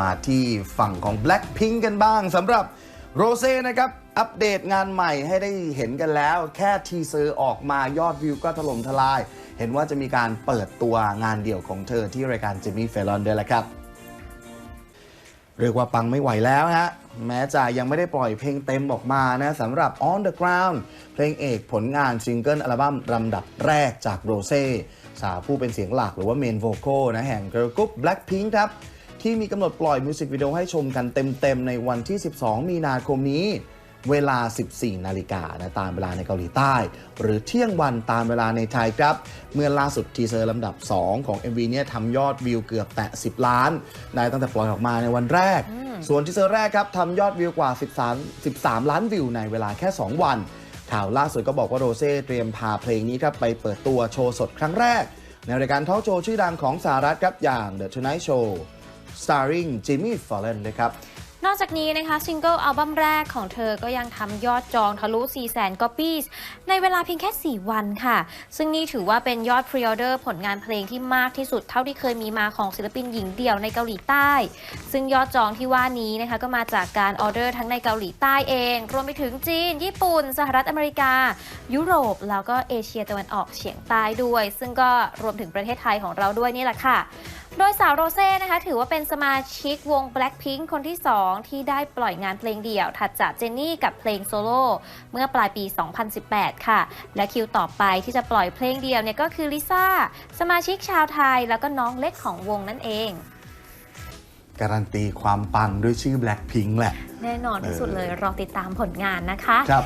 มาที่ฝั่งของ Blackpink กันบ้างสำหรับโรเซ่นะครับ อัปเดตงานใหม่ให้ได้เห็นกันแล้ว แค่ทีเซอร์ออกมายอดวิวก็ถล่มทลาย เห็นว่าจะมีการเปิดตัวงานเดี่ยวของเธอที่รายการจิมมี่เฟลอนด้วยแหละครับ เรียกว่าปังไม่ไหวแล้วฮะแม้จะยังไม่ได้ปล่อยเพลงเต็มออกมานะสำหรับ On the Ground เพลงเอกผลงานซิงเกิลอัลบั้มลำดับแรกจากโรเซ่สาวผู้เป็นเสียงหลักหรือว่าเมนโวโคนะแห่งเกิร์ลกรุ๊ป Blackpink ครับ ที่มีกำหนดปล่อยมิวสิกวิดีโอให้ชมกันเต็มๆ ในวันที่ 12 มีนาคมนี้ เวลา 14 นาฬิกานะตามเวลาในเกาหลีใต้ หรือเที่ยงวันตามเวลาในไทยครับ เมื่อล่าสุดทีเซอร์ลำดับ 2 ของ MV เนี่ยทำยอดวิวเกือบแตะ 10 ล้าน ได้ตั้งแต่ปล่อยออกมาในวันแรก ส่วนทีเซอร์แรกครับทำยอดวิวกว่า 13 13 ล้านวิวในเวลาแค่ 2 วันข่าวล่าสุดก็บอกว่าโรเซ่เตรียมพาเพลงนี้ครับไปเปิดตัวโชว์สดครั้งแรก ในรายการทอล์กโชว์ชื่อดังของสหรัฐครับอย่าง The Tonight Show starring Jimmy Fallon เลยครับนอกจากนี้นะคะซิงเกิลอัลบั้มแรกของเธอก็ยังทำยอดจองทะลุ 4 0 0 0 0 0 copies ในเวลาเพียงแค่ 4 วันค่ะ ซึ่งนี่ถือว่าเป็นยอดพรีออเดอร์ผลงานเพลงที่มากที่สุดเท่าที่เคยมีมาของศิลปินหญิงเดี่ยวในเกาหลีใต้ ซึ่งยอดจองที่ว่านี้นะคะก็มาจากการออเดอร์ทั้งในเกาหลีใต้เอง รวมไปถึงจีน ญี่ปุ่น สหรัฐอเมริกา ยุโรป แล้วก็เอเชียตะวันออกเฉียงใต้ด้วย ซึ่งก็รวมถึงประเทศไทยของเราด้วยนี่แหละค่ะ โดยสาวโรเซ่นะคะ ถือว่าเป็นสมาชิกวง Blackpink คนที่ 2 ที่ได้ปล่อยงานเพลงเดี่ยว ถัดจากเจนนี่กับเพลงโซโล่เมื่อปลายปี 2018 ค่ะ และคิวต่อไปที่จะปล่อยเพลงเดี่ยวเนี่ยก็คือลิซ่าสมาชิกชาวไทยแล้วก็น้องเล็กของวงนั่นเอง การันตีความปังด้วยชื่อ Blackpink แหละ แน่นอนที่สุดเลยรอติดตามผลงานนะคะครับ